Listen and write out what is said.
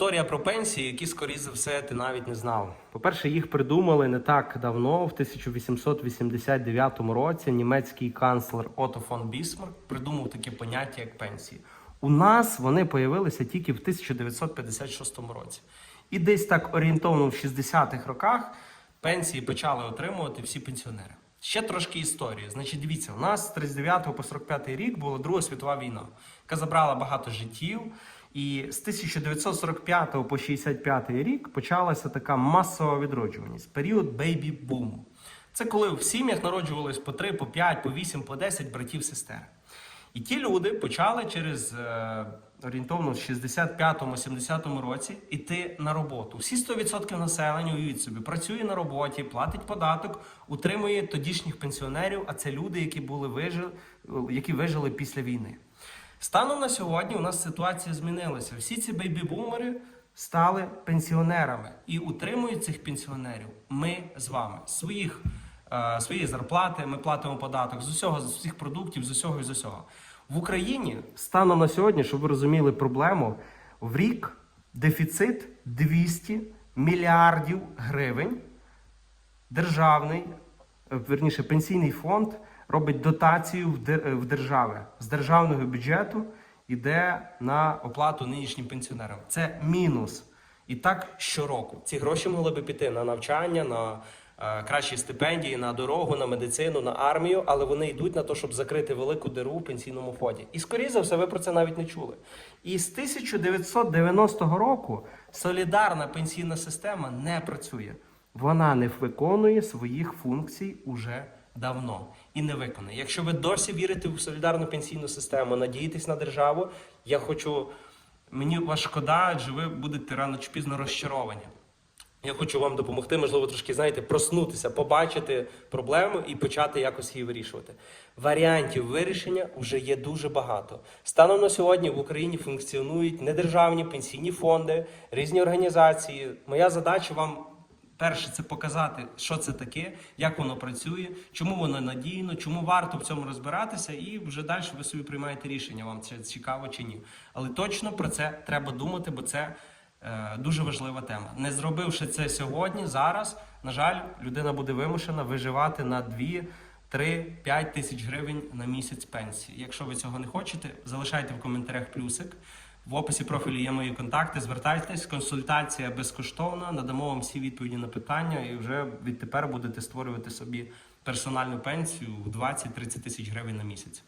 Історія про пенсії, які, скоріше за все, ти навіть не знав. По-перше, їх придумали не так давно, в 1889 році. Німецький канцлер Отто фон Бісмарк придумав таке поняття, як пенсії. У нас вони появилися тільки в 1956 році. І десь так орієнтовно в 60-х роках пенсії почали отримувати всі пенсіонери. Ще трошки історії. Значить, дивіться, у нас з 39 по 45 рік була Друга світова війна, яка забрала багато життів. І з 1945 по 65 рік почалася така масова відроджуваність, період бейбі-буму. Це коли в сім'ях народжувалось по 3, по 5, по 8, по 10 братів сестер. І ті люди почали через е, орієнтовно в 65-70 році йти на роботу. Всі 100% населення уявіть собі працює на роботі, платить податок, утримує тодішніх пенсіонерів. А це люди, які були вижили, які вижили після війни. Станом на сьогодні у нас ситуація змінилася. Всі ці бейбі-бумери стали пенсіонерами і утримують цих пенсіонерів. Ми з вами своїх е, свої зарплати, ми платимо податок з усього, з усіх продуктів, з усього і з усього. В Україні станом на сьогодні, щоб ви розуміли проблему, в рік дефіцит 200 мільярдів гривень. Державний, верніше, пенсійний фонд робить дотацію е, в держави з державного бюджету йде на оплату нинішнім пенсіонерам. Це мінус. І так щороку. Ці гроші могли би піти на навчання, на е, кращі стипендії, на дорогу, на медицину, на армію, але вони йдуть на те, щоб закрити велику диру в пенсійному фонді. І скоріше за все, ви про це навіть не чули. І з 1990 року солідарна пенсійна система не працює. Вона не виконує своїх функцій уже давно і не виконує. Якщо ви досі вірите в солідарну пенсійну систему, надієтесь на державу, я хочу. Мені вас шкода, адже ви будете рано чи пізно розчаровані. Я хочу вам допомогти, можливо, трошки знаєте, проснутися, побачити проблему і почати якось її вирішувати. Варіантів вирішення вже є дуже багато. Станом на сьогодні в Україні функціонують недержавні пенсійні фонди, різні організації. Моя задача вам перше це показати, що це таке, як воно працює, чому воно надійно, чому варто в цьому розбиратися, і вже далі ви собі приймаєте рішення, вам це цікаво чи ні. Але точно про це треба думати, бо це е, дуже важлива тема. Не зробивши це сьогодні, зараз, на жаль, людина буде вимушена виживати на 2, 3, 5 тисяч гривень на місяць пенсії. Якщо ви цього не хочете, залишайте в коментарях плюсик. В описі профілю є мої контакти. Звертайтесь, консультація безкоштовна. Надамо вам всі відповіді на питання, і вже відтепер будете створювати собі персональну пенсію в 20-30 тисяч гривень на місяць.